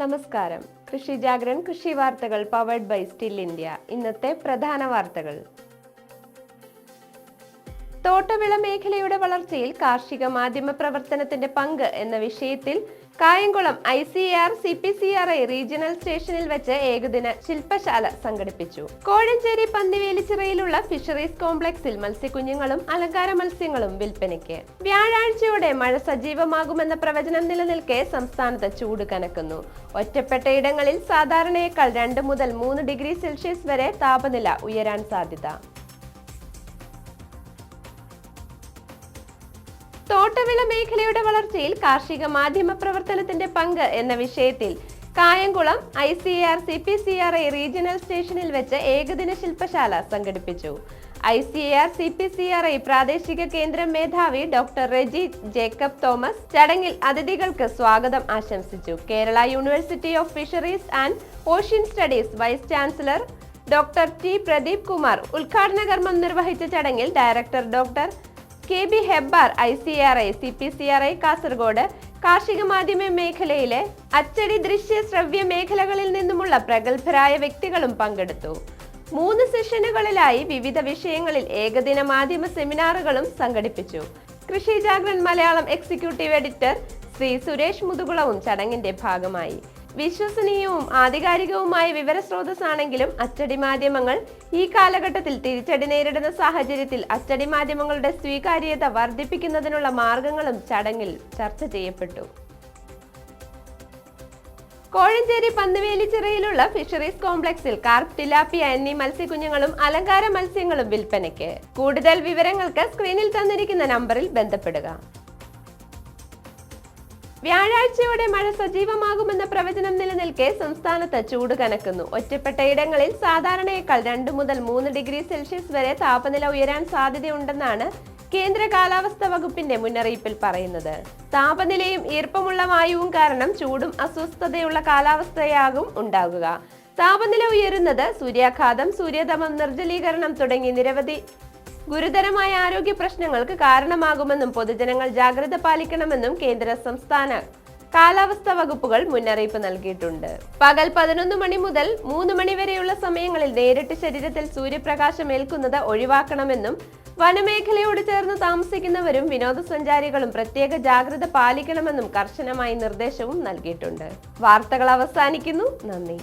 നമസ്കാരം. കൃഷി ജാഗ്രൻ കൃഷി വാർത്തകൾ പവർഡ് ബൈ സ്റ്റിൽ ഇന്ത്യ ഇന്നത്തെ പ്രധാന വാർത്തകൾ. തോട്ടവിള മേഖലയുടെ വളർച്ചയിൽ കാർഷിക മാധ്യമ പ്രവർത്തനത്തിന്റെ പങ്ക് എന്ന വിഷയത്തിൽ Kayamkulam I C R C P C R I regional സ്റ്റേഷനിൽ വെച്ച് ഏകദിന ശില്പശാല സംഘടിപ്പിച്ചു. കോഴഞ്ചേരി പന്നിവേലിച്ചിറയിലുള്ള ഫിഷറീസ് കോംപ്ലക്സിൽ മത്സ്യക്കുഞ്ഞുങ്ങളും അലങ്കാര മത്സ്യങ്ങളും വിൽപ്പനയ്ക്ക്. വ്യാഴാഴ്ചയോടെ മഴ സജീവമാകുമെന്ന പ്രവചനം നിലനിൽക്കെ സംസ്ഥാനത്ത് ചൂട് കനക്കുന്നു. ഒറ്റപ്പെട്ട ഇടങ്ങളിൽ സാധാരണയേക്കാൾ രണ്ട് മുതൽ മൂന്ന് ഡിഗ്രി സെൽഷ്യസ് വരെ താപനില ഉയരാൻ സാധ്യത. തോട്ടവിള മേഖലയുടെ വളർച്ചയിൽ കാർഷിക മാധ്യമ പ്രവർത്തനത്തിന്റെ പങ്ക് എന്ന വിഷയത്തിൽ Kayamkulam I C R C P C R I regional സ്റ്റേഷനിൽ വെച്ച് ഏകദിന ശില്പശാല സംഘടിപ്പിച്ചു. I C R C P C R I പ്രാദേശിക കേന്ദ്രം മേധാവി ഡോക്ടർ റെജി ജേക്കബ് തോമസ് ചടങ്ങിൽ അതിഥികൾക്ക് സ്വാഗതം ആശംസിച്ചു. Kerala university of fisheries and ocean studies vice chancellor doctor T Pradeep Kumar ഉദ്ഘാടന കർമ്മം നിർവഹിച്ച ചടങ്ങിൽ director doctor K B Hebbar I C R I C P C R I Kasaragod കാർഷിക മാധ്യമ മേഖലയിലെ അച്ചടി ദൃശ്യ ശ്രവ്യ മേഖലകളിൽ നിന്നുമുള്ള പ്രഗത്ഭരായ വ്യക്തികളും പങ്കെടുത്തു. മൂന്ന് സെഷനുകളിലായി വിവിധ വിഷയങ്ങളിൽ ഏകദിന മാധ്യമ സെമിനാറുകളും സംഘടിപ്പിച്ചു. കൃഷി ജാഗ്രൻ മലയാളം എക്സിക്യൂട്ടീവ് എഡിറ്റർ ശ്രീ സുരേഷ് മുതുകുളവും ചടങ്ങിന്റെ ഭാഗമായി. വിശ്വസനീയവും ആധികാരികവുമായ വിവര സ്രോതസ്സാണെങ്കിലും അച്ചടി മാധ്യമങ്ങൾ ഈ കാലഘട്ടത്തിൽ തിരിച്ചടി നേരിടുന്ന സാഹചര്യത്തിൽ അച്ചടി മാധ്യമങ്ങളുടെ സ്വീകാര്യത വർദ്ധിപ്പിക്കുന്നതിനുള്ള മാർഗങ്ങളും ചടങ്ങിൽ ചർച്ച ചെയ്യപ്പെട്ടു. കോഴഞ്ചേരി പന്നുവേലിച്ചിറയിലുള്ള ഫിഷറീസ് കോംപ്ലക്സിൽ കാർപ്പ് ടിലാപ്പിയ എന്നീ മത്സ്യക്കുഞ്ഞുങ്ങളും അലങ്കാര മത്സ്യങ്ങളും വിൽപ്പനയ്ക്ക്. കൂടുതൽ വിവരങ്ങൾക്ക് സ്ക്രീനിൽ തന്നിരിക്കുന്ന നമ്പറിൽ ബന്ധപ്പെടുക. വ്യാഴാഴ്ചയോടെ മഴ സജീവമാകുമെന്ന പ്രവചനം നിലനിൽക്കെ സംസ്ഥാനത്ത് ചൂട് കനക്കുന്നു. ഒറ്റപ്പെട്ട ഇടങ്ങളിൽ സാധാരണയേക്കാൾ രണ്ട് മുതൽ മൂന്ന് ഡിഗ്രി സെൽഷ്യസ് വരെ താപനില ഉയരാൻ സാധ്യതയുണ്ടെന്നാണ് കേന്ദ്ര കാലാവസ്ഥാ വകുപ്പിന്റെ മുന്നറിയിപ്പിൽ പറയുന്നത്. താപനിലയും ഈർപ്പമുള്ള വായുവും കാരണം ചൂടും അസ്വസ്ഥതയുള്ള കാലാവസ്ഥയാകും ഉണ്ടാകുക. താപനില ഉയരുന്നത് സൂര്യാഘാതം സൂര്യതമം നിർജലീകരണം തുടങ്ങി നിരവധി ഗുരുതരമായ ആരോഗ്യ പ്രശ്നങ്ങൾക്ക് കാരണമാകുമെന്നും പൊതുജനങ്ങൾ ജാഗ്രത പാലിക്കണമെന്നും കേന്ദ്ര സംസ്ഥാന കാലാവസ്ഥാ വകുപ്പുകൾ മുന്നറിയിപ്പ് നൽകിയിട്ടുണ്ട്. പകൽ പതിനൊന്ന് മണി മുതൽ മൂന്ന് മണി വരെയുള്ള സമയങ്ങളിൽ നേരിട്ട് ശരീരത്തിൽ സൂര്യപ്രകാശം ഏൽക്കുന്നത് ഒഴിവാക്കണമെന്നും വനമേഖലയോട് ചേർന്ന് താമസിക്കുന്നവരും വിനോദസഞ്ചാരികളും പ്രത്യേക ജാഗ്രത പാലിക്കണമെന്നും കർശനമായ നിർദ്ദേശവും നൽകിയിട്ടുണ്ട്. വാർത്തകൾ അവസാനിക്കുന്നു. നന്ദി.